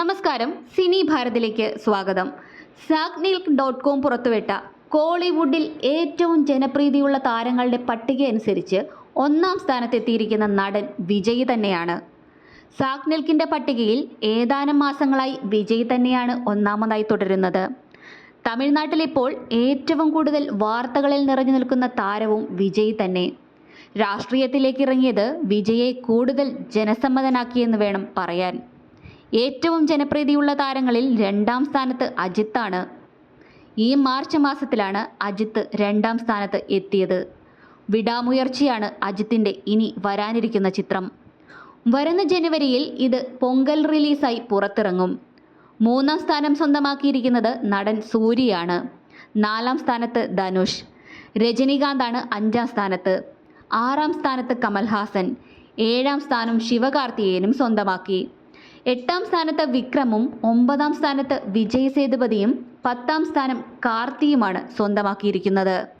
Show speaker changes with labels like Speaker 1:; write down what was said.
Speaker 1: നമസ്കാരം സിനി ഭാരതിലേക്ക് സ്വാഗതം. സാഗ്നിൽ dot com പുറത്തുവിട്ട കോളിവുഡിൽ ഏറ്റവും ജനപ്രീതിയുള്ള താരങ്ങളുടെ പട്ടിക അനുസരിച്ച് ഒന്നാം സ്ഥാനത്തെത്തിയിരിക്കുന്ന നടൻ വിജയ് തന്നെയാണ്. സാഗ്നിൽക്കിന്റെ പട്ടികയിൽ ഏതാനും മാസങ്ങളായി വിജയ് തന്നെയാണ് ഒന്നാമതായി തുടരുന്നത്. തമിഴ്നാട്ടിൽ ഇപ്പോൾ ഏറ്റവും കൂടുതൽ വാർത്തകളിൽ നിറഞ്ഞു നിൽക്കുന്ന താരവും വിജയ് തന്നെ. രാഷ്ട്രീയത്തിലേക്ക് ഇറങ്ങിയത് വിജയെ കൂടുതൽ ജനസമ്മതനാക്കിയെന്ന് വേണം പറയാൻ. ഏറ്റവും ജനപ്രീതിയുള്ള താരങ്ങളിൽ രണ്ടാം സ്ഥാനത്ത് അജിത്താണ്. ഈ മാർച്ച് മാസത്തിലാണ് അജിത്ത് രണ്ടാം സ്ഥാനത്ത് എത്തിയത്. വിടാമുയർച്ചയാണ് അജിത്തിന്റെ ഇനി വരാനിരിക്കുന്ന ചിത്രം. വരുന്ന ജനുവരിയിൽ ഇത് പൊങ്കൽ റിലീസായി പുറത്തിറങ്ങും. മൂന്നാം സ്ഥാനം സ്വന്തമാക്കിയിരിക്കുന്നത് നടൻ സൂര്യയാണ്. നാലാം സ്ഥാനത്ത് ധനുഷ്. രജനീകാന്താണ് അഞ്ചാം സ്ഥാനത്ത്. ആറാം സ്ഥാനത്ത് കമൽഹാസൻ. ഏഴാം സ്ഥാനം ശിവകാർത്തികേയനും സ്വന്തമാക്കി. എട്ടാം സ്ഥാനത്ത് വിക്രമും ഒമ്പതാം സ്ഥാനത്ത് വിജയ് സേതുപതിയും പത്താം സ്ഥാനം കാർത്തിയുമാണ് സ്വന്തമാക്കിയിരിക്കുന്നത്.